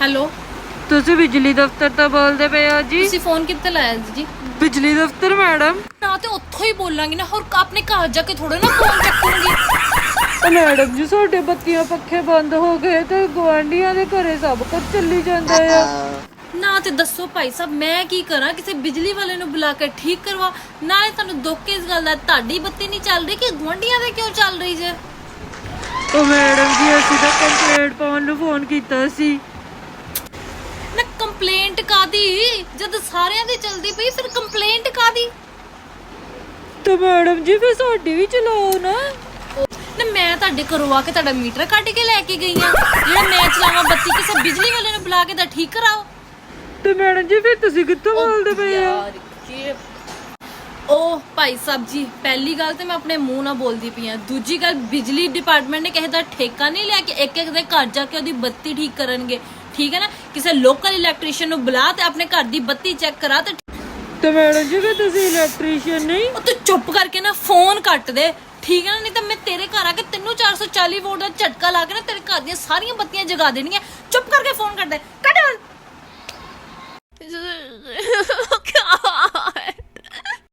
Hello. ਤੁਸੀਂ ਬਿਜਲੀ ਦਫ਼ਤਰ ਤੋਂ ਬੋਲਦੇ ਪਏ ਹੋ ਜੀ? ਤੁਸੀਂ ਫੋਨ ਕਿੱਥੇ ਲਾਇਆ ਜੀ? ਬਿਜਲੀ ਦਫ਼ਤਰ ਮੈਡਮ। ਨਾ ਤੇ ਉੱਥੋਂ ਹੀ ਬੋਲਾਂਗੀ ਨਾ ਹੋਰ ਆਪਣੇ ਘਰ ਜਾ ਕੇ ਥੋੜਾ ਨਾ ਫੋਨ ਚੱਕੂੰਗੀ। ਮੈਡਮ ਜੀ ਸਾਡੇ ਬੱਤੀਆਂ ਪੱਖੇ ਬੰਦ ਹੋ ਗਏ ਤੇ ਗਵਾਂਢੀਆਂ ਦੇ ਘਰੇ ਸਭ ਕੁਝ ਚੱਲੀ ਜਾਂਦਾ ਆ। ਨਾ ਤੇ ਦੱਸੋ ਭਾਈ ਸਾਹਿਬ ਮੈਂ ਕੀ ਕਰਾਂ? ਕਿਸੇ ਬਿਜਲੀ ਵਾਲੇ ਨੂੰ ਬੁਲਾ ਕੇ ਠੀਕ ਕਰਵਾ ਨਾਲੇ ਤੁਹਾਨੂੰ ਦੁੱਖ ਇਸ ਗੱਲ ਦਾ ਤੁਹਾਡੀ ਬੱਤੀ ਨਹੀਂ ਚੱਲ ਰਹੀ ਕਿ ਗੁਆਂਢੀਆਂ ਦੇ ਕਿਉਂ ਚੱਲ ਰਹੀ ਜੇ? ਉਹ ਮੈਡਮ ਜੀ ਅਸੀਂ ਤਾਂ ਕੰਪਲੇਂਟ ਪਾਉਣ ਨੂੰ ਫੋਨ ਕੀਤਾ ਸੀ। ਕੰਪਲੇਂਟ ਕਾਦੀ ਜਦ ਸਾਰਿਆਂ ਦੀ ਚੱਲਦੀ ਪਈ ਫਿਰ ਕੰਪਲੇਂਟ ਕਾਦੀ ਤੇ ਮੈਡਮ ਜੀ ਫਿਰ ਸਾਡੀ ਵੀ ਚਲਾਓ ਨਾ। ਨਾ ਮੈਂ ਤੁਹਾਡੇ ਘਰੋਂ ਆ ਕੇ ਤੁਹਾਡਾ ਮੀਟਰ ਕੱਢ ਕੇ ਲੈ ਕੇ ਗਈ ਆ। ਜਿਹੜਾ ਮੈਂ ਚਲਾਵਾਂ ਬੱਤੀ ਕਿਸੇ ਬਿਜਲੀ ਵਾਲੇ ਨੂੰ ਬੁਲਾ ਕੇ ਤਾਂ ਠੀਕ ਕਰਾਓ। ਤੇ ਮੈਡਮ ਜੀ ਫਿਰ ਤੁਸੀਂ ਕਿੱਥੋਂ ਬੋਲਦੇ ਪਏ ਹੋ? ਯਾਰ ਕੀ ਭਾਈ ਸਾਹਿਬ ਜੀ ਪਹਿਲੀ ਗੱਲ ਤੇ ਮੈਂ ਆਪਣੇ ਮੂੰਹ ਨਾਲ ਬੋਲਦੀ ਪਈ ਆ ਦੂਜੀ ਗੱਲ ਬਿਜਲੀ ਡਿਪਾਰਟਮੈਂਟ ਨੇ ਕਿਸੇ ਦਾ ਠੇਕਾ ਨਹੀਂ ਲਿਆ ਕਿ ਇੱਕ ਇੱਕ ਦੇ ਘਰ ਜਾ ਕੇ ਉਹਦੀ ਬੱਤੀ ਠੀਕ ਕਰਨਗੇ। ਠੀਕ ਹੈ ਨਾ? ਕਿਸੇ ਲੋਕਲ ਇਲੈਕਟ੍ਰੀਸ਼ੀਅਨ ਨੂੰ ਬੁਲਾ ਤੇ ਆਪਣੇ ਘਰ ਦੀ ਬੱਤੀ ਚੈੱਕ ਕਰਾ ਤੇ ਤੇ ਮੈਡਮ ਜੀ ਫਿਰ ਤੁਸੀਂ ਇਲੈਕਟ੍ਰੀਸ਼ੀਅਨ ਨਹੀਂ ਉਹ ਤੂੰ ਚੁੱਪ ਕਰਕੇ ਨਾ ਫੋਨ ਕੱਟ ਦੇ। ਠੀਕ ਹੈ ਨਾ? ਨਹੀਂ ਤਾਂ ਮੈਂ ਤੇਰੇ ਘਰ ਆ ਕੇ ਤੈਨੂੰ 440 ਵੋਲਟ ਦਾ ਝਟਕਾ ਲਾ ਕੇ ਨਾ ਤੇਰੇ ਘਰ ਦੀਆਂ ਸਾਰੀਆਂ ਬੱਤੀਆਂ ਜਗਾ ਦੇਣੀਆਂ। ਚੁੱਪ ਕਰਕੇ ਫੋਨ ਕੱਟ ਦੇ।